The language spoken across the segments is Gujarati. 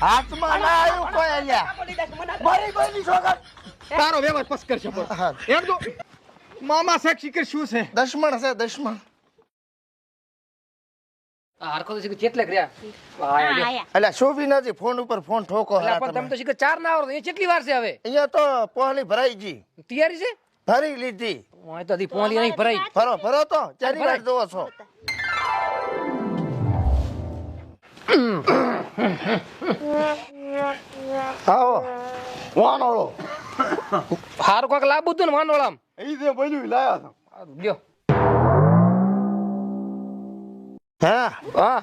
હાથમાં ના આવ્યું કોઈ અહીંયા. મારી બહેની છોકર તારો વ્યવહાર પસ કરશે બોલ હા. એમ તો મામા સાક્ષી કે શું છે? દશમણ છે દશમણ. હરખો તો શીખર કેટલે કર્યા એટલે શોભી નથી ફોન ઉપર ફોન ઠોકો પણ તમે. તો ચાર ના આવડો એ કેટલી વાર છે હવે? અહીંયા તો પોહલી ભરાઈ ગઈ. તૈયારી છે? ભરી લીધી. હું તો હજી પોલી નહીં ભરાઈ. ફરો ફરો તો. ચારી વાર જોવો છો. આવો. વાનોળો. હાર કોક લાબુ હતું ને વાનોળામ. એ જે બધું લાયા તો ગયો. હા. હા.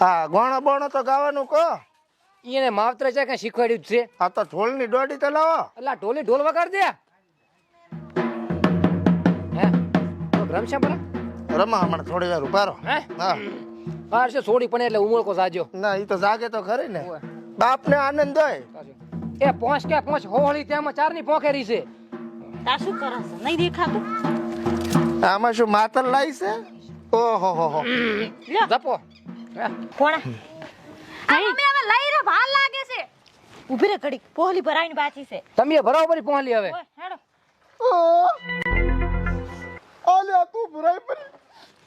આ ગોણો બોણો તો ગાવાનું કહો. એને માવતરે છે કે શીખવાડ્યું છે. આ તો ઢોલની દોડી તો લાવો. અલા ઢોલી ઢોલ વગાડ દે. હે? તો રમશે પણ? રમા હમણાં થોડી વાર ઉભારો હે? હા. બાર છે છોડી પણ એટલે ઉમળકો સાજો ના એ તો જાગે તો ખરી ને. બાપ બાપને આનંદ હોય. એ પોંચ કે પોંચ? હોળી તેમાં ચારની પોખેરી છે. તા શું કરસ નહીં દેખાતું? આમાં શું માતર લાવી છે? ઓહો હો હો. લ્યો. જપો. કોણા આ મમ્મી હવે લઈ રે ભાલ લાગે છે. ઊભી રે ઘડીક. પોહલી ભરાઈને બાચી છે. તમે ભરાવો બરાબર પોહલી હવે. હેડો. આલે તું ભરાઈ પડી.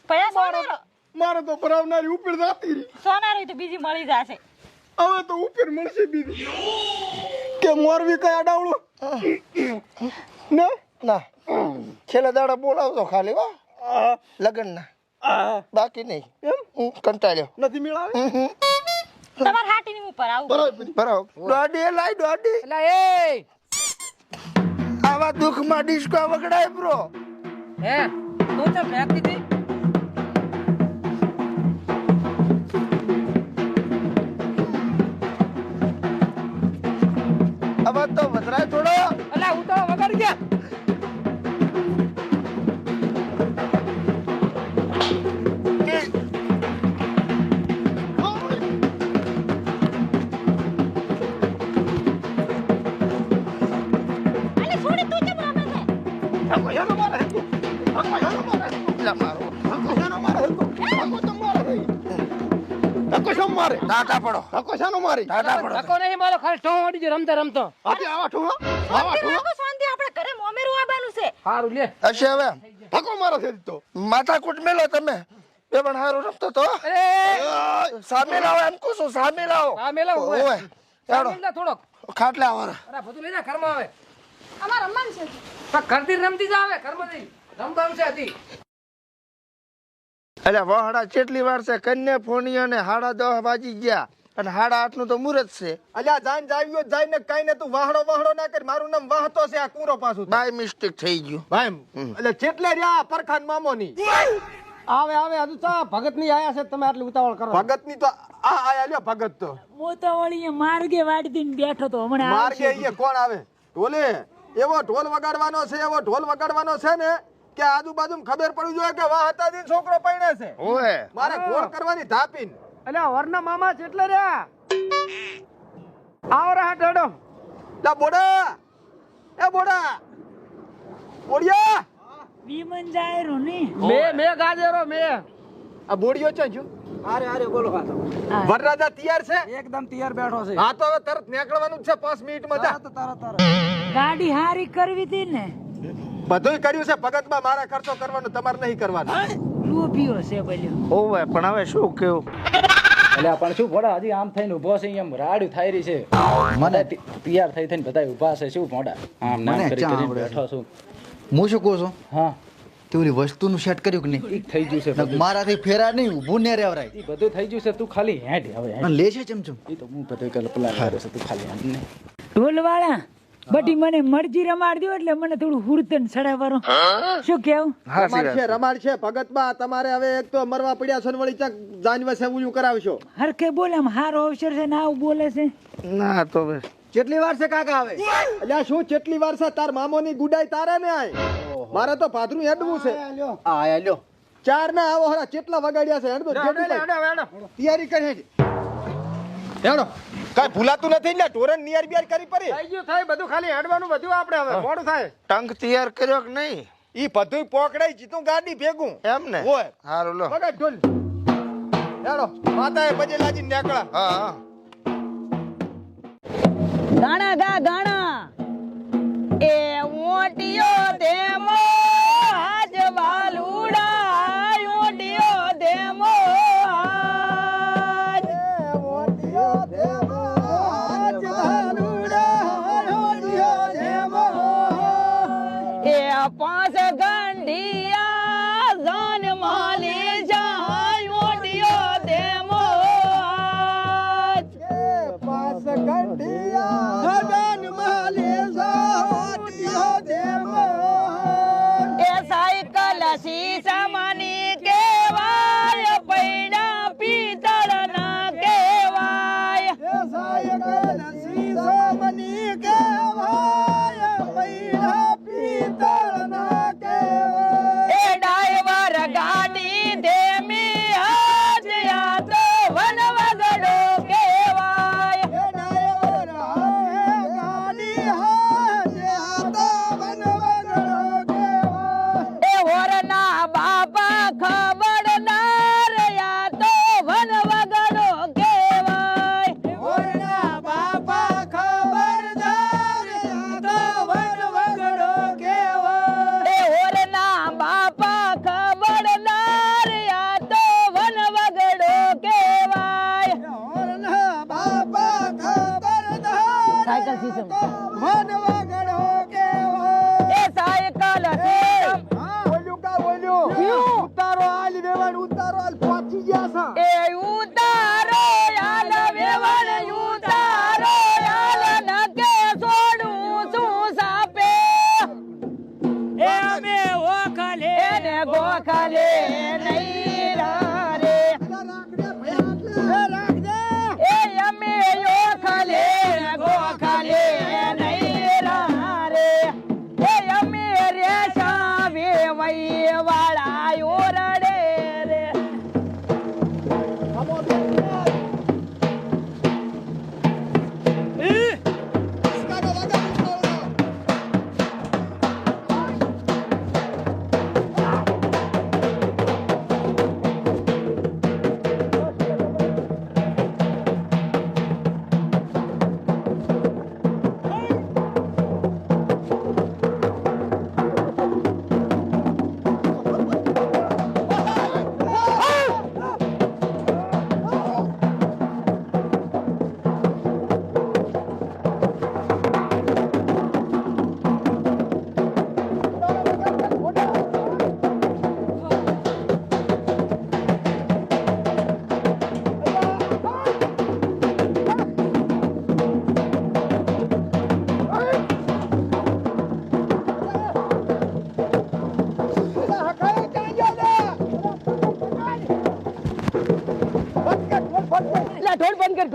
પયા સોનારો મારે તો ભરાવનારી ઉપર જાતી રહી. સોનારો તો બીજી મળી જશે. હવે તો ઉપર મળશે બીજી. કે મોરવી કયા અડાવડું? ને? ના. છેલ્લા દાડા બોલાવતો ખાલી વા લગન ના આ બાકી નહીં. હું કંટાળ્યો. નથી મેળાવે? તમાર હાટી ની ઉપર આવું. પડી બરાબર દોડી લાઈ ડોડી એટલે એ! આવા દુઃખમાં ડિસ્કો વગડાય બ્રો. હે તું તો ફેંકતી હતી ટાટા પડો. આખો શાનો મારી? ટાટા પડો. ધક્કો નહીં મારો ખાલી ઠો વળી ગયો રમતા રમતો. આજે આવા ઠો આવા ઠો શાંતિ આપણે ઘરે મોમેરું આવવાનું છે. હારું લે. હશે હવે. ધક્કો મારો છે તો. માથા કૂટ મેલો તમે. બે પણ હારું રમતો તો અરે સામે લાવો એમ કહું છું સામે લાવો. આ લાવો ઓય. ચાલો થોડોક. ખાટલા વાળા અરે બધું લઈ જા ઘરમાં આવે. અમાર રમવાનું છે. ઘરથી રમતી જ આવે ઘરમાં રમતા રમવાનું છે હતી એટલે વહાડા કેટલી વાર છે કન્યા ફોની અને હાડા દહ વાજી ગયા. અને હાડા આટલું તો મુરત છે. અલ્યા જાન જાવ્યો જાય ને કઈ ને તું વાહડો વાહડો ના કર. મારું નામ વાહતો છે આ કુરો પાછું. બાય મિસ્ટેક થઈ ગયું. ભાઈ એટલે કેટલે રહ્યા પરખાન મામો ની આવે આવે હજુ તો ભગતની આયા છે તમે આટલી ઉતાવળ કરો. ભગતની તો આ આયા લ્યો ભગત તો. હું તો વળી માર્ગે વાડી દઈને બેઠો તો હમણાં માર્ગે કોણ આવે? ઢોલે. એવો ઢોલ વગાડવાનો છે એવો ઢોલ વગાડવાનો છે ને કે આજુબાજુ ખબર પડવી જોઈએ કે વાહ હતા દિન છોકરો પૈણે છે. ઓય મારે ગોળ કરવાની ધાપીન. એટલે વરના મામા જેટલે રહ્યા આવ રહા ડડો લા બોડા. એ બોડા. બોડિયા. વિમન જાય રોની મે મે ગાજેરો મે. આ બોડિયો છે જો. અરે અરે બોલો ખાતો વરરાજા તૈયાર છે? એકદમ તૈયાર બેઠો છે. હા તો હવે તરત નીકળવાનું છે પાંચ મિનિટમાં જા. તરત તરત ગાડી હારી કરવી હતી ને. બધુંય કર્યું છે ભગતમાં મારા ખર્ચો કરવાનો તમારે નહીં કરવાનો. લોભીઓ છે બોલ્યો ઓય પણ હવે શું કેવું? એટલે પણ શું ભોડા હજી આમ થઈને ઊભો છે એમ રાડ્યું થઈ રહી છે. મને? તૈયાર થઈ થઈને બધા ઊભા છે શું ભોડા આમ નામ કરી કરી બેઠો છું. હું શું કહું છું? હા. તે ઓલી વસ્તુનું સેટ કર્યું કે નહીં? ઈ થઈ ગયું છે મારાથી ફેરા નહીં ઊભું ને રહેવરાય ઈ બધું થઈ ગયું છે તું ખાલી હેઠ હવે. લે છે ચમચમ. એ તો હું બધું કલ્પના કર્યો છે તું ખાલી ઢોલવાળા બટી મને મરજી રમાડ દો એટલે મને થોડું હુરતન સડાવવાનો શું કેવું? રમાડ છે રમાડ છે. ભગતમાં તમારે હવે એક તો મરવા પડ્યા છો ને વળી ચાક જાનવા છે ઉયું કરાવશો. હરખે બોલે આમ હારો અવસર છે ને આવું બોલે છે. ના તો કેટલી વાર છે કાકા આવે અલ્યા શું કેટલી વાર છે? તાર મામોની ગુડાઈ તારે ને આય? મારે તો ભાદરું હેડવું છે. આ આયા લ્યો. ચાર ના આવો હરા કેટલા વગાડ્યા છે? હેડો તૈયારી કરી હેડ. કાઈ ભૂલાતું નથી ને? ટોરન નિયર બિયર કરી પડી થઈ ગયું થાય. બધું ખાલી હેડવાનું બધું આપણે હવે. મોડું થાય? ટંક તૈયાર કર્યો કે નહીં? ઈ બધુંય પોકડાઈ જીતું ગાડી ભેગું. એમ ને? ઓય હારું લો. બગા ઢોલ. હેડો. માતાએ બજેલાજી નેકળા. હા હા. ગાણા ગા ગાણા. એ પાંચ ગંઢિયા ઓખલે એને ગોખલે નહીં.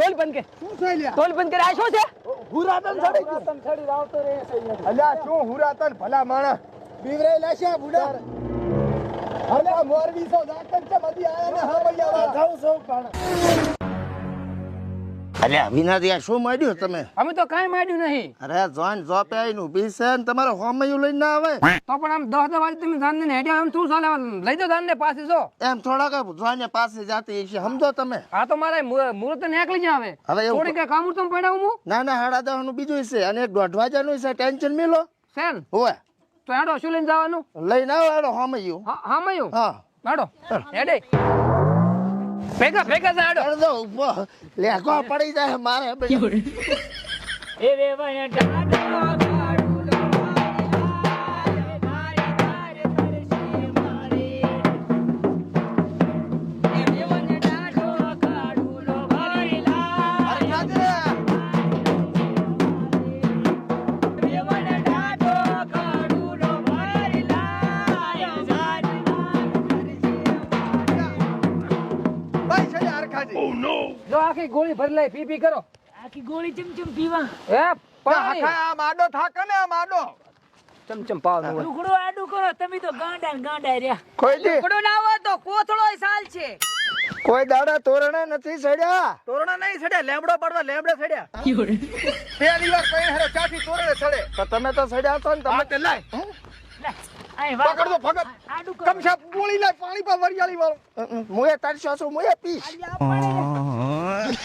ઢોલ બંધ કર શું થઈ કર ઢોલ બંધ કર આ શું છે? હુરાતન સડી ગયું અલ્યા શું હુરાતન? ભલા માણા બીવરે લાશ્યા બુડા. અલ્યા મોરવી સો જાતન છે બધી આયા ને હા ભૈયા જાઉં છું પણ. અલ્યા વિનાથી આ શું માંડ્યું તમે? અમે તો કાંઈ માંડ્યું નહીં. અરે જોઈન જોપે આવીને બી છે ને તમારે હોમયું લઈને ના આવે? તો પણ આમ દસ દસ વાગે તમે ધાન ને હેડ્યા એમ શું ચાલે? લઈ દો ધાન ને પાસે જો. એમ થોડાક જોઈને પાસે જાતી છે સમજો તમે? આ તો મારે મુ- ને એકલી જ આવે. હવે એવું થોડી કઈ કામ તો પડ્યા હું? ના ના હાડા દસનું બીજું છે અને એક દોઢ વાગ્યાનું છે ટેન્શન મિલો? સેન હોય તો હેડો શું લઈને જવાનું? લઈને આવો હેડો હોમયું. હા હા મયું હા. હેડો હેડે. ભેગા ભેગા હેડો હેડો ઊભો. લેકો પડી જાય મારે. એ વેવણ ડાઢો જો આખી ગોળી ભરી લઈ પી પી કરો. આખી ગોળી ચમચમ પીવા? એ પાણી. આખા આ માડો થાકે ને આ માડો ચમચમ પાવનું લુગડો આડું કરો તમે તો ગાંડા ગાંડા રહ્યા. કોઈ દી. લુગડો ના હોય તો કોથળો સાલ છે. કોઈ દાડા તોરણા નથી સડ્યા. તોરણા નહીં સડ્યા લેમડો પડવા લેમડે સડ્યા. પહેલી વાર કઈ હરે ચાથી તોરણે સડે? તો તમે તો સડ્યા છો ને તમે હા તે લાય. વાત- પકડ. કમશા પોળી લાય પાણી પર વરિયાળી વાળો. મોએ તારી સાસુ મોએ પીશ.